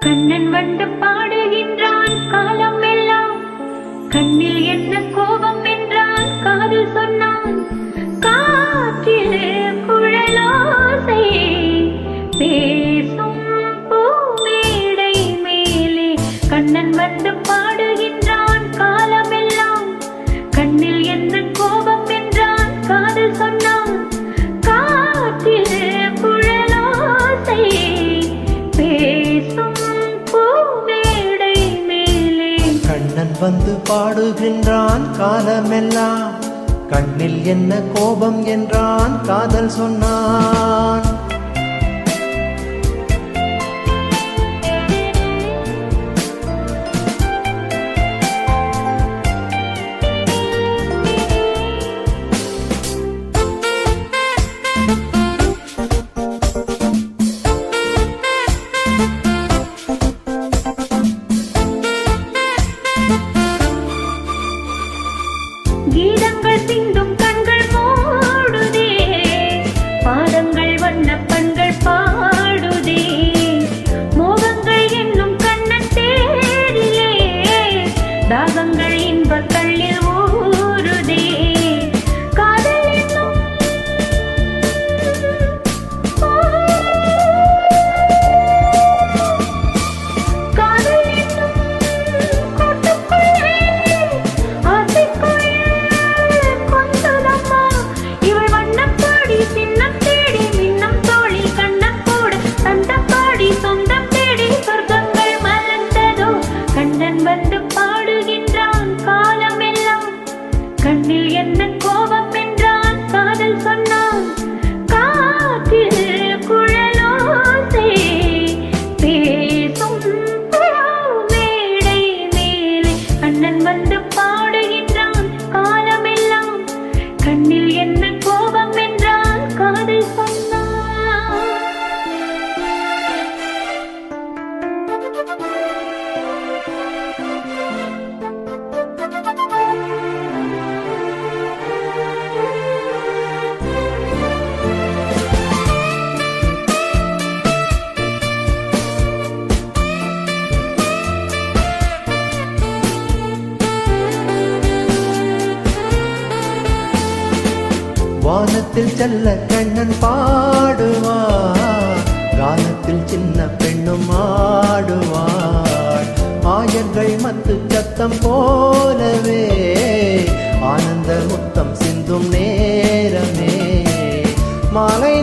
கண்ணன் வந்து பாடுகின்றான் காலம் எல்லாம் கண்ணில் என்ன கோபம் வந்து பாடுகின்றான் காலமெல்லாம். கண்ணில் என்ன கோபம் என்றான் காதல் சொன்னான். தாகங்கள் வானத்தில் செல்ல கண்ணன் பாடுவார். காலத்தில் சின்ன பெண்ணும் ஆடுவார் ஆயர்கள் மத்து சத்தம் போலவே ஆனந்த முத்தம் சிந்தும் நேரமே. மாலை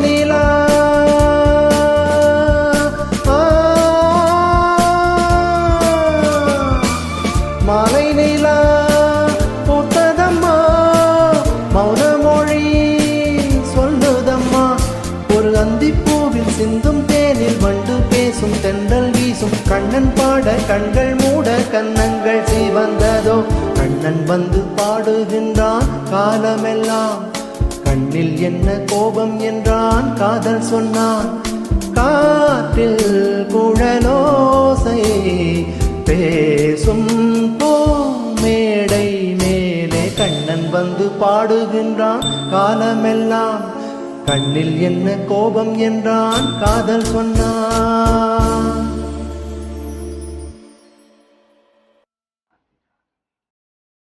கண்கள் மூட கன்னங்கள் சிவந்ததோ? கண்ணன் வந்து பாடுகின்றான் காலமெல்லாம். கண்ணில் என்ன கோபம் என்றான் காதல் சொன்னான். காற்றில் குழலோசை பேசும் மேடை மேலே கண்ணன் வந்து பாடுகின்றான் காலமெல்லாம். கண்ணில் என்ன கோபம் என்றான் காதல் சொன்னான்.